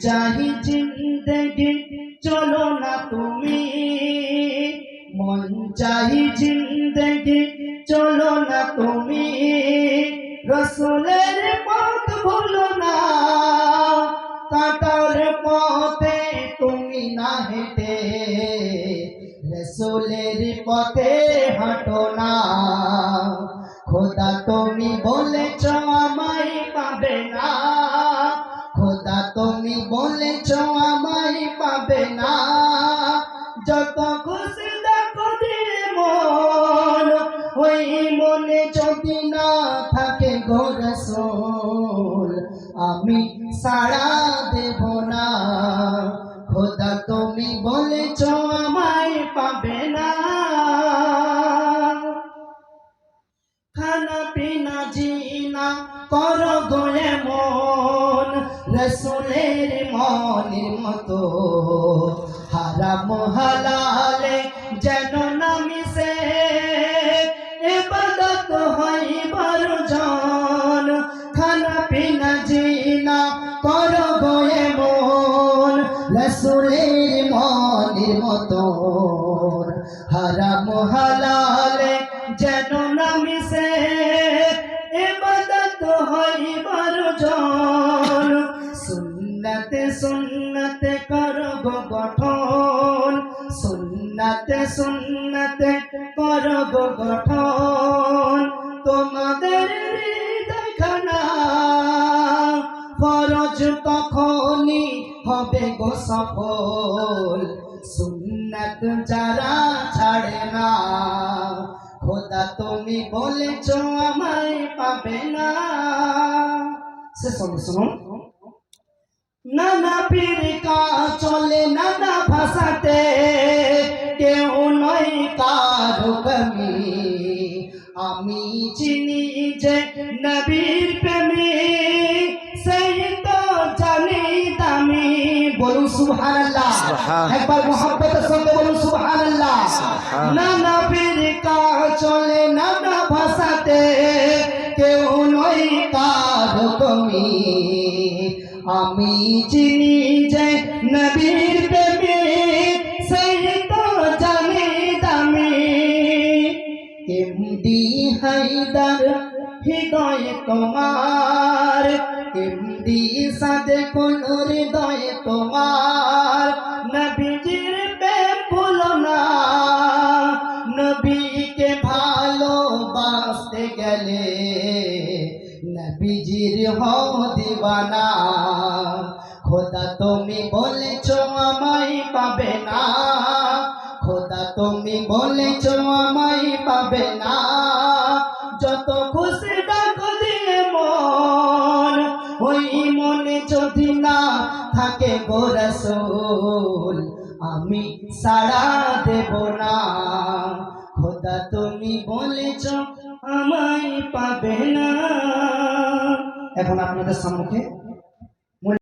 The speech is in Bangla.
চাহি জিন্দগি চলো না তুমি। মন চাহি জিন্দগি চলো না তুমি। রসুলের পথ ভুলো না, কাটার পথে তুমি না হেঁটে। রসুলের পথে হাঁটো না, খোদা তুমি বলেছ তুমি বলেছ আমায় পাবে না। যত খুশি দেখো মন, ওই মনে যদি না থাকে গোরসোল আমি সাড়া দেব না। খোদা তুমি বলেছ আমায় পাবে না। খানা পিনা জিনা কর গোয়ে মন রসুলের মনের মতো। হারাম হালালে যেন না মিশে। এবাদত হয় বর্জন খানা পিনা জিনা কর মন রসুলের মনের মতো। হারাম হালালে যেন না মিশে। সুন্নতে সুন্নতে করব গঠন। সুন্নতে সুন্নতে করব গঠন। তোমাদের ফরজ তখনই হবে গো সফল। সুন্নত যারা ছাড়ে না, খোদা তুমি বলেছ আমায় পাবে না। সে শুনুন। নানা পীরিকা চলে নানা ভাষাতে কেউ নয় কারও কমি আমি চিনি যে নবীর প্রেমী সেই তো জানি দামি। বলুন সুবহানাল্লাহ। সুবহান। একবার মোহাম্মতের সঙ্গে বলুন সুবহানাল্লাহ। সুবহান। নানা পীরিকা চলে নানা ভাষাতে কেউ নয় কারও কমি আমি চিনি যে নবীর প্রেমী সেই তো জানি দামি। এমডি হাইদার হৃদয় তোমার। এমডি সাদে কোন হৃদয় তোমার। নবীজির হও দিবানা। খোদা তুমি বলেছ আমায় পাবে না। খোদা তুমি বলেছ আমায় পাবে না। যত খুশি ডাকো দিয়ে মন, ওই মনে যদি না থাকে গোরসোল আমি সাড়া দেব না। খোদা তুমি বলেছ আমায় পাবে না। এখন আপনাদের সম্মুখে